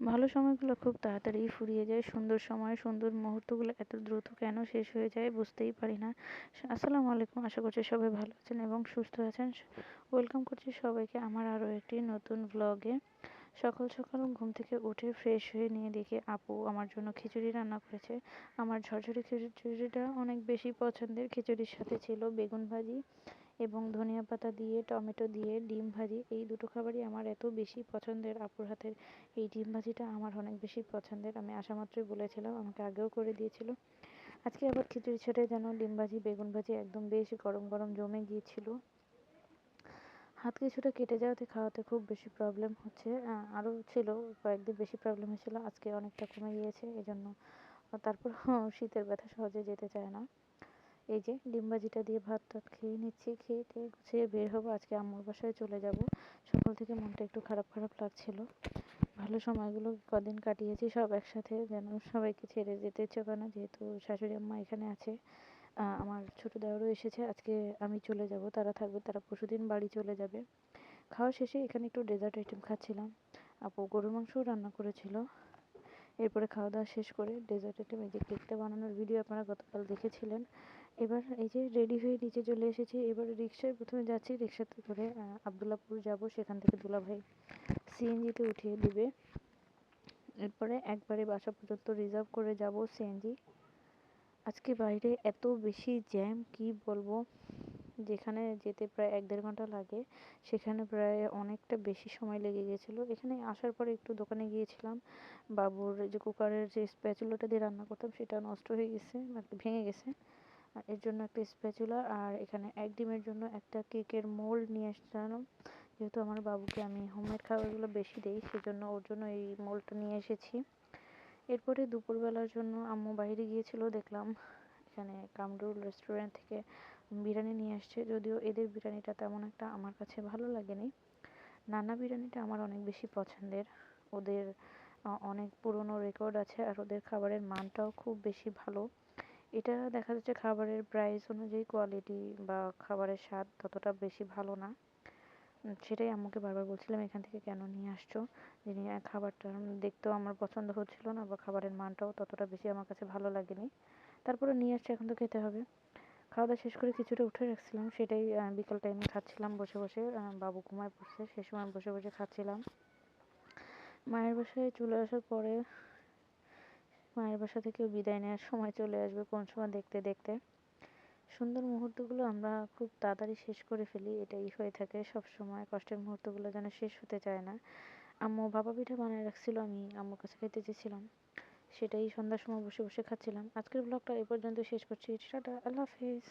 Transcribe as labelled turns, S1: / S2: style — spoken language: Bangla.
S1: ভালো সময়গুলো খুব তাড়াতাড়ি ফুরিয়ে যায়, সুন্দর সময়, সুন্দর মুহূর্তগুলো এত দ্রুত কেন শেষ হয়ে যায় বুঝতেই পারি না। আসসালামু আলাইকুম, আশা করছি সবাই ভালো আছেন এবং সুস্থ আছেন। ওয়েলকাম করছি সবাইকে আমার আরও একটি নতুন ব্লগে সকাল সকাল ঘুম থেকে উঠে ফ্রেশ হয়ে নিয়ে দেখি আপু আমার জন্য খিচুড়ি রান্না করেছে। আমার ঝরঝরি খিচুড়িটা অনেক বেশি পছন্দের। খিচুড়ির সাথে ছিল বেগুন ভাজি এবং ধনিয়া পাতা দিয়ে, টমেটো দিয়ে, ডিম ভাজি, এই দুটো খাবারই আমার এত বেশি পছন্দের। আপুর হাতের এই ডিম ভাজিটা আমার অনেক বেশি পছন্দের। আমি আসা মাত্রই বলেছিলাম, আমাকে আগেও করে দিয়েছিল। আজকে আবার খিচুড়ি ছেড়ে যেন, ডিম ভাজি, বেগুন ভাজি একদম বেশ গরম গরম জমে গিয়েছিল। হাত কিছুটা কেটে যাওয়াতে খাওয়াতে খুব বেশি প্রবলেম হচ্ছে। আরও ছিল, কয়েকদিন বেশি প্রবলেম হয়েছিল। আজকে অনেকটা কমে গিয়েছে এই জন্য তারপর শীতের ব্যথা সহজে যেতে চায় না। এই যে ডিম ভাজিটা দিয়ে ভাত টাত খেয়ে নিচ্ছি, খেয়ে টেয়ে গুছিয়ে বের হব। আজকে আম্মুর বাসায় চলে যাব। সকাল থেকে মনটা একটু খারাপ খারাপ লাগছিল। ভালো সময়গুলো কদিন কাটিয়েছি সব একসাথে, যেন সবাইকে ছেড়ে যেতে ইচ্ছে করে না যেহেতু শাশুড়ি আম্মা এখানে আছে আমার ছোটো দেওয়ারও এসেছে। আজকে আমি চলে যাব, তারা থাকবে, তারা পরশুদিন বাড়ি চলে যাবে। খাওয়া শেষে এখানে একটু ডেজার্ট আইটেম খাচ্ছিলাম। আপু গরুর মাংসও রান্না করেছিল। এরপরে খাওয়া দাওয়া শেষ করে ডেজার্ট আইটেম এই যে কেকটা বানানোর ভিডিও আপনারা গতকাল দেখেছিলেন। এবার এই যে রেডি হয়ে নিচে চলে এসেছি, এবার রিক্সায় প্রথমে যাচ্ছি রিক্সাতে করে আবদুল্লাপুর যাব, সেখান থেকে দুলাভাই সিএনজিতে উঠিয়ে দিবে। এরপরে একবারে বাসা পর্যন্ত রিজার্ভ করে যাব সিএনজি আজকে বাইরে এত বেশি জ্যাম কি বলব? যেখানে যেতে প্রায় এক দেড় ঘণ্টা লাগে, সেখানে প্রায় অনেকটা বেশি সময় লেগে গেছিল। এখানে আসার পরে একটু দোকানে গিয়েছিলাম, বাবুর যে কুকারের যে স্প্যাচুলাটা দিয়ে রান্না করতাম, সেটা নষ্ট হয়ে গেছে ভেঙে গেছে। আর এর জন্য একটা স্প্যাচুলা আর এখানে এক ডিমের জন্য একটা কেকের মোল্ড নিয়ে এসেছিলাম। যেহেতু আমার বাবুকে আমি হোমমেড খাবারগুলো বেশি দিই, সেজন্য ওর জন্য এই মোল্ডটা নিয়ে এসেছি। এরপরে দুপুরবেলার জন্য আম্মু বাইরে গিয়েছিল, দেখলাম এখানে কামরুল রেস্টুরেন্ট থেকে বিরিয়ানি নিয়ে আসছে। যদিও এদের বিরিয়ানিটা তেমন একটা আমার কাছে ভালো লাগেনি। নানা বিরিয়ানিটা আমার অনেক বেশি পছন্দের। ওদের অনেক পুরনো রেকর্ড আছে আর ওদের খাবারের মানটাও খুব বেশি ভালো। এটা দেখা যাচ্ছে খাবারের প্রাইস অনুযায়ী কোয়ালিটি বা খাবারের স্বাদ ততটা বেশি ভালো না। সেটাই আম্মুকে বারবার বলছিলাম, এখান থেকে কেন নিয়ে আসছো? যিনি খাবারটা দেখতেও আমার পছন্দ হচ্ছিল না বা খাবারের মানটাও ততটা বেশি আমার কাছে ভালো লাগেনি। তারপরে নিয়ে আসছে, এখন তো খেতে হবে। খাওয়া দাওয়া শেষ করে কিছুটা উঠে রাখছিলাম, সেটাই বিকাল টাইমে খাচ্ছিলাম বসে বসে বাবু ঘুমায় পড়ছে, সে সময় বসে বসে খাচ্ছিলাম। মায়ের বাসায় চলে আসার পরে মায়ের বাসা থেকেও বিদায় নেওয়ার সময় চলে আসবে কোন সময় দেখতে দেখতে। সুন্দর মুহূর্তগুলো আমরা খুব তাড়াতাড়ি শেষ করে ফেলি, এটাই হয়ে থাকে সব সময়। কষ্টের মুহূর্তগুলো যেন শেষ হতে চায় না। আম্মু ভাপা পিঠা বানিয়ে রাখছিল, আমি আম্মুর কাছে খেতে চেয়েছিলাম। সেটাই সন্ধ্যার সময় বসে বসে খাচ্ছিলাম। আজকের ব্লগটা এই পর্যন্ত শেষ করছি। টাটা, আল্লাহ হাফিজ।